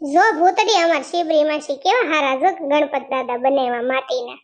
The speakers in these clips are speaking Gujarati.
જો ભૂતડી અમાર શિબરી માસી કેવા હારા જો ગણપત દાદા બનાવ્યા માટીના.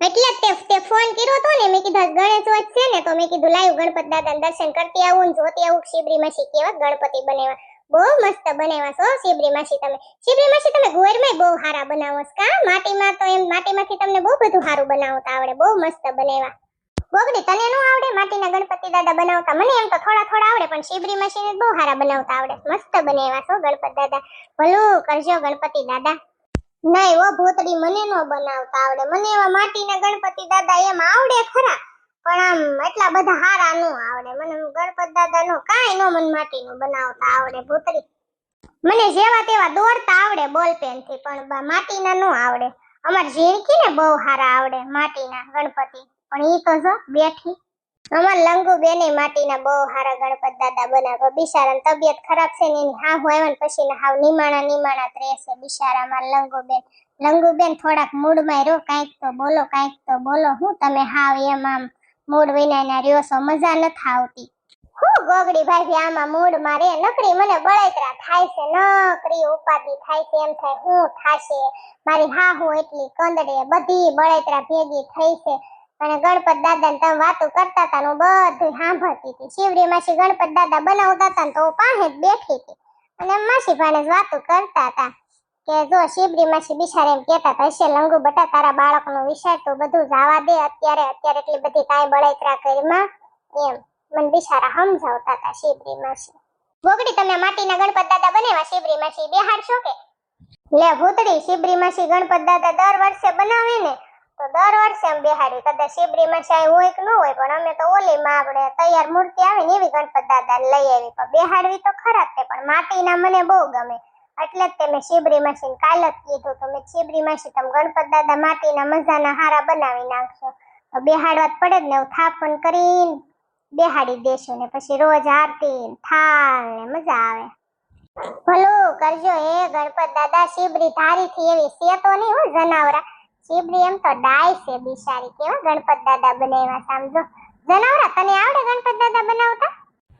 એટલે તે તે ફોન કર્યો તો ને, મેં કીધું ગણેશ વચ છે ને, તો મેં કીધું લાઈવ ગણપત દાદાના દર્શન કરતી આવું ને જોતી આવું શિબરી માસી કેવા ગણપતિ બનાવ્યા બહુ મસ્ત બનાવ્યા છો શિબરી માસી તમે. શિબરી માસી તમે ગોરમાં બહુ હારા બનાવો છો, કા? માટીમાં તો એમ, માટીમાંથી તમને બહુ બધું સારું બનાવતા આવડે, બહુ મસ્ત બનાવ્યા ગોગડી તને નું આવડે? માટીના ગણપતિ દાદા બનાવતા મને એમ તો થોડા થોડા આવડે, પણ શિબરી મશીન બહુ સારા બનાવતા આવડે. મસ્ત બનાવ્યા છો ગણપતિ દાદા. ભલું કરજો ગણપતિ દાદા. નહીં ઓ ભૂતડી મને નો બનાવતા આવડે. મને એવા માટીના ગણપતિ દાદા એમ આવડે ખરા, પણ આમ એટલા બધા હારા નો આવડે. મને ગણપત દાદા નો કાંઈ નો મને માટીનું બનાવતા આવડે ભૂતરી મને જેવા તેવા દોરતા આવડે બોલ પેનથી પણ માટીના નો આવડે. અમાર ઝીણકી ને બહુ હારા આવડે માટીના ગણપતિ. પણ ઈ તો બેઠી. અમાર લંગુ બેને માટીના બહુ સારા ગણપત દાદા બનાવે. બિચારાની તબિયત ખરાબ છે ને એની હાહુ આવ્યા પછી ને હાવ નિમાણા નિમાણા ત્રેસે બિચારા માર લંગુ બેન. લંગુ બેન થોડાક મૂડમાં રહ્યો, કાંઈક તો બોલો, કાંઈક તો બોલો. હું તમે હાવ એમ આમ મૂડ વિનાના રહ્યો છો, મજા નથી આવતી. હું ગોગડી ભાઈ આમાં મૂડ મારે નકરી મને બળતરા થાય છે, નકરી ઉપાધિ થાય છે, એમ થાય. હું થાશે. મારી હાહુ એટલી કંદડે, બધી બળતરા ભેગી થઈ છે. અને ગણપત દાદા ને તમે વાતો કરતા હતા બધું સાંભળતી હતી. શિવડી માસી ગણપત દાદા બનાવતા હતા તો પાસે જ બેઠી હતી. અને માસી ભાણે વાતો કરતા હતા કે જો શિબડી માસી બિચારા એમ કહેતા હતા, હશે લંગુ બટા, તારા બાળકનું વિચાર તો બધું જવા દે, અત્યારે અત્યારે એટલી બધી કાંઈ બળતરા કરીમાં એમ, મને બિચારા સમજાવતા હતા શિબડી માસી. ભોગડી, તમે માટીના ગણપત દાદા બનાવ્યા શિબડી માસી બેહાડશો કે? લે ભૂતડી શિબરી માસી ગણપત દાદા દર વર્ષે બનાવે ને તો દર વર્ષે અમે બેહાડી કદાચ શિબરીમાં સાંઈ હોય કે ન હોય, પણ અમે તો ઓલીમાં આપણે તૈયાર મૂર્તિ આવે ને એવી ગણપત દાદા લઈ આવી. પણ બેહાડવી તો ખરા તે, પણ માટીના મને બહુ ગમે. એટલે જ તે મેં શિબરી માસીને કાલ જ કીધું તો, મેં શિબરી માસી તમે ગણપત દાદા માટીના મજાના હારા બનાવી નાખશો. તો બેહાડવા જ પડે જ ને થાપણ કરીને બેહાડી દેશું ને, પછી રોજ આરતી થાળ ને, મજા આવે. ભલું કરજો એ ગણપત દાદા, શિબરી ધારી થી એવી છે તો નહીં હો જનાવરા. શિબરી એમ તો ડાય છે બિચારી કેવા ગણપત દાદા બનાવ્યા સમજો જનાવરા, તને આવડે ગણપત દાદા બનાવતા?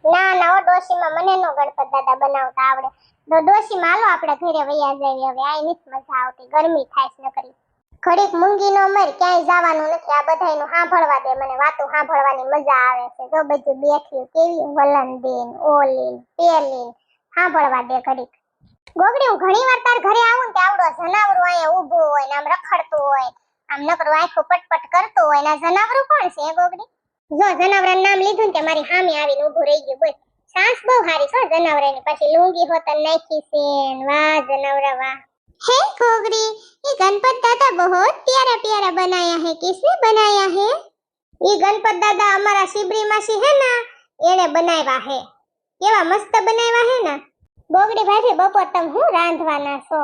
ના ના ઓ ડોશીમાં મને નો ગણપત દાદા બનાવતા આવડે. તો ડોશીમાં હાલો આપણે ઘરે વૈયા જઈએ હવે આ નથી મજા આવતી, ગરમી થાય છે નકરી. ઘડીક મૂંગી નો મર, ક્યાંય જવાનું નથી, આ બધાયનું સાંભળવા દે, મને વાતો સાંભળવાની મજા આવે છે. જો, બધું બેઠ્યું કેવી વલંદીન ઓલીન, પેલીન, સાંભળવા દે ઘડીક. ગોગડી હું ઘણી વાર તાર ઘરે આવું ને આવડો જનાવર હોય ઊભો હોય ને આમ રખડતો હોય, આમ નકરો આખો પટપટ કરતો હોય ને જનાવર કોણ છે ગોગડી? જો જનાવર નામ લીધું ને મારી સામે આવીને ઊભો રહી ગયો, બોલ. સાસ બહુ સારી છો જનાવર ને પછી લુંગી હોતન નાખી છે વાહ જનાવરા વાહ. હે ગોગડી, એ ગણપત દાદા બહુ પ્યારા પ્યારા બનાયા હે, કિસને બનાયા હે? એ ગણપત દાદા અમારા શિબરી માસી હે ના એને બનાવ્યા હે. કેવા મસ્ત બનાવ્યા હે ના? બોગડી ભાભી, બપોર તમે હું રાંધવાના છો?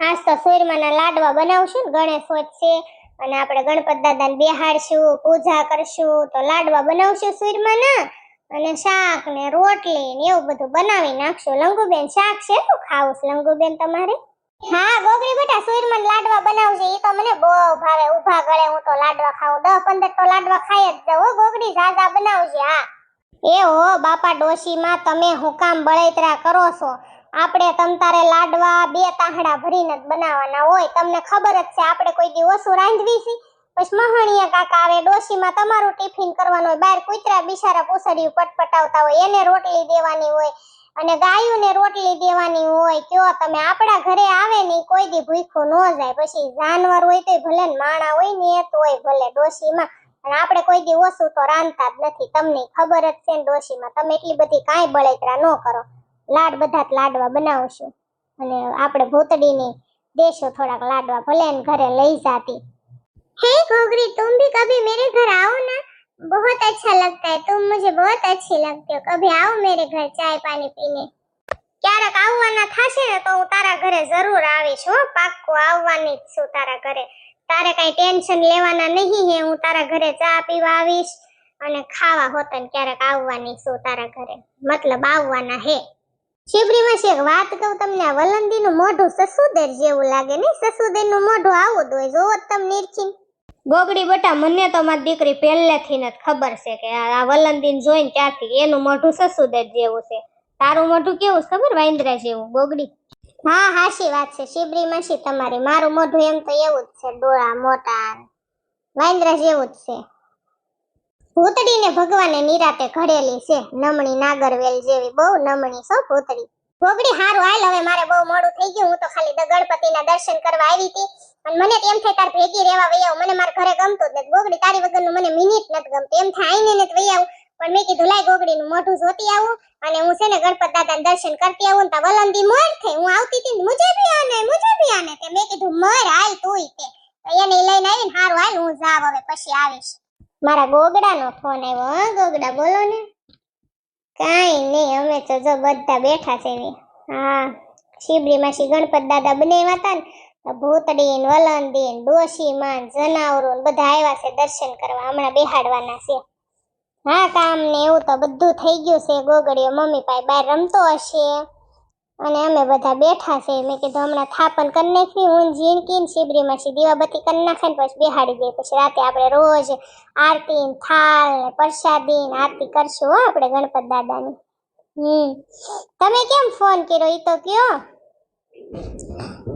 આજ તો સૂરમાના લાડવા બનાવશું ને ગણેશ છે અને આપણે ગણપત દાદાને બેહાડશું, પૂજા કરશું, તો લાડવા બનાવશું સૂરમાના અને શાક ને રોટલી ને એવું બધું બનાવી નાખશું. લંગુબેન શાક છે, શું ખાવું લંગુબેન તમારે? હા ગોગડી બેટા સુરમન લાડવા બનાવશે. એ તો મને બહુ ભાવે. ઊભા ગળે હું તો લાડવા ખાઉં. દસ પંદર તો લાડવા ખાઈ જ જાઉં હો ગોગડી ઝાઝા બનાવજે હા એ હો બાપા ડોશીમાં તમે હુકામ બળેતરા કરો છો. આપણે તમ તારે લાડવા બે તાહડા ભરીને જ બનાવવાના હોય. તમને ખબર જ છે, આપણે કોઈ દી ઓછું રાંધવી છે? પછી મહાણીયા કાકા આવે, ડોશીમાં તમારું ટિફિન કરવાનું હોય, બહાર કૂતરા બિચારા પૂસડિયું પટપટાવતા હોય, એને રોટલી દેવાની હોય અને ગાયોને રોટલી દેવાની હોય. કયો તમે આપણા ઘરે આવે ને કોઈ દી ભૂખ્યું ન જાય. પછી જાનવર હોય તોય ભલે માણા હોય ને એ તોય ભલે ડોશીમાં. અને આપણે કોઈ દી ઓછું તો રાંધતા જ નથી તમને ખબર જ છે ને ડોશીમાં તમે એટલી બધી કાંઈ બળેતરા ન કરો લાડ બધા જ લાડવા બનાવશું અને આપણે ભૂતડીની દેશો થોડાક લાડવા ભલે ને ઘરે લઈ જાતી हे घोगरी तुम भी कभी मेरे घर आओ ना बहुत अच्छा लगता है तुम मुझे बहुत अच्छी लगती हो कभी आओ मेरे घर चाय पानी पीने ક્યારેક આવવાના થશે ને તો હું તારા ઘરે જરૂર આવીશ હો પાક્કું આવવાની જ છું તારા ઘરે તારે કઈ ટેન્શન લેવાના નહીં હે, હું તારા ઘરે ચા પીવા આવીશ અને ખાવા હોતન ક્યારેક આવવાની છું તારા ઘરે. મતલબ આવવાના હે. શિબરીમાં એક વાત કહું તમને, આ વલંદીનું મોઢું સસુદેર જેવું લાગે નહીં? સસુદેરનું મોઢું આવું જ હોય, જોવો તમે નિરખીને ગોગડી બટા, મને તો મારી દીકરી પહેલેથી જ ખબર છે કે આ વલંદીન જોઈને ત્યારથી એનું મોઢું સસુદેર જેવું છે. તારું મોઢું કેવું ખબર? વાંદરા જેવું. ગોગડી? હા હાશી વાત છે. શિબરી માસી તમારી. મારું મોઢું એમ તો એવું જ છે. ડોળા, મોટા, વાંદરા જેવું જ છે. ભૂતડીને ભગવાને નિરાતે ઘડેલી છે. નમણી નાગરવેલ જેવી, બહુ નમણી છો ભૂતડી. ભોગડી હારું હાલ, હવે મારે બહુ મોડું થઈ ગયું. હું તો ખાલી ગણપતિના દર્શન કરવા આવી હતી. અને મને એમ થાય તાર ભેગી રહેવા વૈયાવ મને મારા ઘરે ગમતું જ નથી. ભોગડી તારી વગરનું મને મિનિટ નથી ગમતું. એમ થાય આઈને ને જ વહી આવું. પણ મેં કીધું, લાય ગોગડીનું મોઢું જોતી આવું અને હું છે ને ગણપત દાદાના દર્શન કરતી આવું ને વલંદી મોર થઈ. હું આવતી હતી મુજે બી આને મુજે બી આને. તે મેં કીધું, મર હાલ તુંય તે. તો એને લઈને આવીને હારું, હાલ હું જાવ હવે, પછી આવીશ. મારા ગોગડાનો ફોન આવ્યો, હા, ગોગડા, બોલો ને. કાંઈ નહીં, અમે તો જો બધા બેઠા છે હા શિબરી માસી ગણપત દાદા બનાવ્યા હતા ને, તો ભૂતડી ને વલંદી ને ડોશી માન જનાવરો બધા આવ્યા છે દર્શન કરવા, હમણાં બેહાડવાના છે. હા, કામ ને એવું તો બધું થઈ ગયું છે. ગોગડીઓ મમ્મી પાસે બહાર રમતો હશે. અને અમે બધા બેઠા છે. મેં કીધું હમણાં થાપન કરી નાખવી. હું ઝીણકી ને શિબરી માસી દીવાબત્તી કરી નાખે પછી બેહાડી દઈએ. પછી રાતે આપણે રોજ આરતી થાળ પ્રસાદી આરતી કરશું, હો આપણે ગણપત દાદાની. હમ. તમે કેમ ફોન કર્યો? એ તો કયો.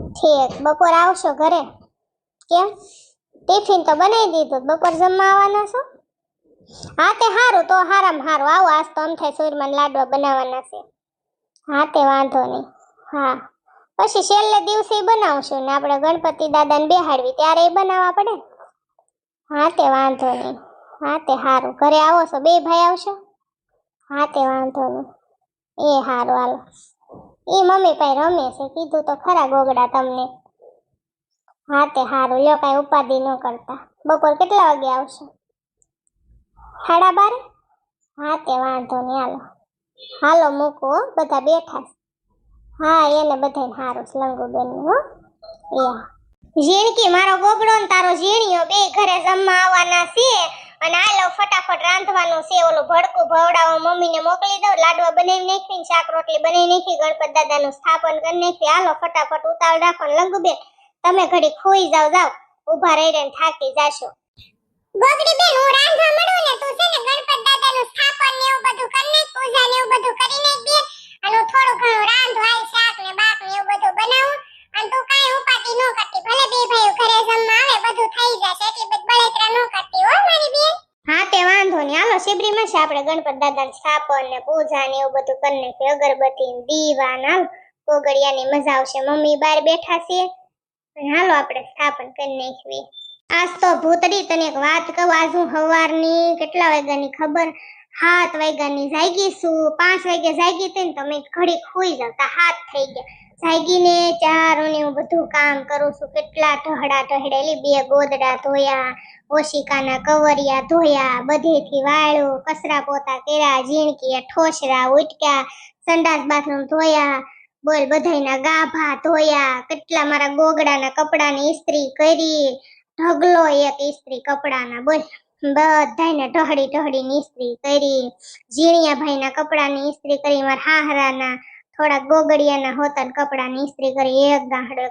ઠીક. બપોર આવશો ઘરે. કેમ? ટિફિન તો બનાવી દીધું. બપોર જમવા આવવાના છો? હા, તે હારું, તો હારામ હારું. આવો, આજ તો અમ થાય સૂરમાં લાડવા બનાવવાના છે. હા, તે વાંધો નહીં. હા. પછી છેલ્લે દિવસે બનાવશું ને આપણે ગણપતિ દાદાને બેહાડવી, ત્યારે એ બનાવવા પડે હા, તે વાંધો નહીં. હા, તે સારું ઘરે આવો છો? બે ભાઈ આવશો? હા, તે વાંધો નહીં. એ સારું હાલો. એ મમ્મી પાસે રમે છે. કીધું તો ખરા ગોગડા તમને. હા, તે સારું લ્યો, કાંઈ ઉપાધિ ન કરતા. બપોર કેટલા વાગે આવશો? સાડા બાર? હા તે વાંધો નહીં, હાલો. હાલો, મૂકો બધા બેઠા હા, એને બધાને સારું છે લંગુબેન હો. એ. ઝીણકી, મારો ગોગડો ને તારો ઝીણીયો, બે ઘરે જમવા આવવાના છે. અને હાલો, ફટાફટ રાંધવાનું છે, ઓલું ભડકું ભવડાવો, મમ્મીને મોકલી દઉં, લાડવા બનાવી નાખી ને શાક રોટલી બનાવી નાખી, ગણપત દાદાનું સ્થાપન કરી નાખી. હાલો, ફટાફટ ઉતાવળ રાખો ને, લંગુબેન, તમે ઘડી ખોઈ જાવ જાવ ઊભા રહી રહીને થાકી જાશો. ગોગડી બેન, હું રાંધવા મળું છે ગણપત સ્થાપન ને છે સ્થાપન ને પૂજા ને એવું બધું કરી નાખી અગરબત્તી ને દીવા મજા આવશે. મમ્મી બહાર બેઠા છે. હાલો, આપણે સ્થાપન કરી નાખવી આજ તો ભૂતડી તને એક વાત કહું, આજ હું સવારની કેટલા વાગ્યાની ખબર? સાત વાગ્યાની જાગી છું. પાંચ વાગે જાગી હતી ને તમે ઘડી ખોઈ જતા હાથ થઈ ગયા. જાગીને ચારો ને હું બધું કામ કરું છું. કેટલા ઢહડા ઢહેડેલી બે ગોદડા ધોયા, ઓશિકાના કવરિયા ધોયા, બધેથી વાળો કચરા પોતા કર્યા ઝીણકી ઠોસરા ઉટક્યા, સંડાસ બાથરૂમ ધોયા, બોલ બધાયના ગાભા ધોયા, કેટલા મારા ગોગડાના કપડાની ઇસ્ત્રી કરી ઢગલો એક ઇસ્ત્રી કપડાના, બોલ. બધાને ઢહડી ઢહડીની ઇસ્ત્રી કરી. ઝીણિયા ભાઈના કપડાની ઇસ્ત્રી કરી, મારા હાહરાના થોડા ગોગડિયાના હોતા કપડાની ઇસ્ત્રી કરી, એક ગાંહડો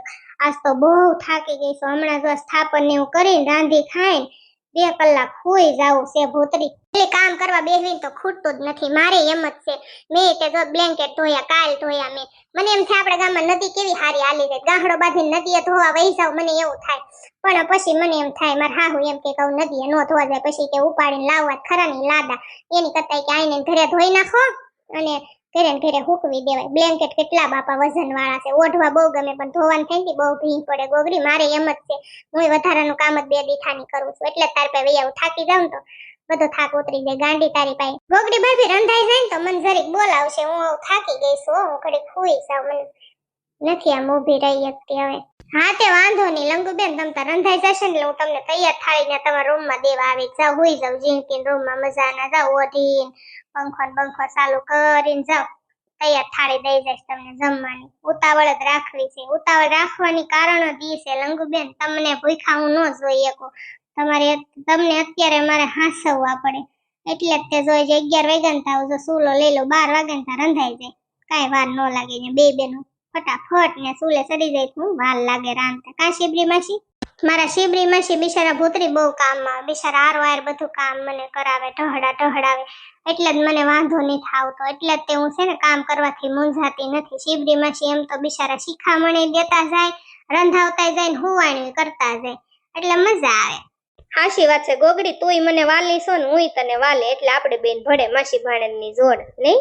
આજ તો બહુ થાકી ગઈ છું. હમણાં જો સ્થાપન ને એવું કરીને રાંધી ખાઈને બે કલાક હોઈ જાવું છે ભૂતરી. એટલે કામ કરવા બેસવીને તો ખૂટતું જ નથી. મારે એમ જ છે. મેં તે બ્લેન્કેટ ધોયા, કાલ ધોયા મેં. મને એમ થાય આપણા ગામમાં નદી કેવી હારી હાલી છે. ગાંહડો બાંધીને નદીએ ધોવા વહી જાવ મને એવું થાય. પણ પછી મને એમ થાય, મારા હાહુ એમ કે કહું, નદીએ નો ધોવા જાય. પછી કે ઉપાડીને લાવવા ખરા ની લાદા. એની કરતા કે આઈને ઘરે ધોઈ નાખો અને ઘરે ઘરે હૂકવી દેવાય. બ્લેન્કેટ કેટલા બાપા વજન વાળા છે. ઓઢવા બહુ ગમે, પણ ધોવાનું થાય ને બહુ ભીંગ પડે. ગોગરી, મારે એમ જ છે. હું વધારાનું કામ જ બે દીઠાની કરું છું. એટલે તાર પાસે વૈયા થાકી જાઉં તો બધો થાક ઉતરી જાય. ગાંડી તારી પાસે. ગોગડી ભાભી, રંધાઈ જાય ને તો મને જરીક બોલાવશે. હું થાકી ગઈ છું હું. ઘડીક ખુઈ જાઉં. મને નથી આમ ઊભી રહી શકતી હવે. હા, તે વાંધો નહીં. લંગુબેન, તમે તાર રંધાઈ જશે ને હું તમને તૈયાર થાળીને તમારા રૂમમાં દેવા આવી જાઉં. હુઈ જાઉં જીનકીન રૂમમાં મજાના જાઉં. ઓઢીને, પંખો ને બંખો ચાલુ કરીને જાઉં. તૈયાર થાળી દઈ જઈશ તમને જમવાની. ઉતાવળ જ રાખવી છે. ઉતાવળ રાખવાની કારણ જ એ છે. લંગુબેન, તમને ભૂખા ન જોઈ કો તમારે તમને અત્યારે મારે હાંસવવા પડે. એટલે જ તે જોઈ જે અગિયાર વાગ્યા ને થાવ જો સૂલો લઈ લો, બાર વાગ્યા ને રંધાઈ જાય. કાંઈ વાર ન લાગે ને બે બેનો. ફટાફટ ને સુલે ચડી જાય હું વાલ લાગે રાંધતા. કા શિબરી માસી? મારા શિબરી માસી બિચારા ભૂતરી બહુ કામમાં બિચારા આર વાર બધું કામ મને કરાવે, ઢહડા ઢહડાવે. એટલે જ મને વાંધો નહીં થાવતો એટલે જ તે હું છે ને કામ કરવાથી મૂંઝાતી નથી. શિબરી માસી એમ તો બિચારા શિખામણી દેતા જાય, રંધાવતા જાય ને હુવાણી કરતા જાય. એટલે મજા આવે. હાશી વાત છે ગોગડી. તુંય મને વાલી છો ને હુંય તને વાલે. એટલે આપણે બેન ભળે માસી ભાણેજની જોડ. નહીં?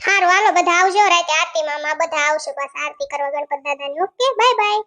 હારું, હાલો, બધા આવજો રાતે આરતીમાં. માં બધા આવશે પાછા આરતી કરવા ગણપત દાદાની. Okay, bye bye.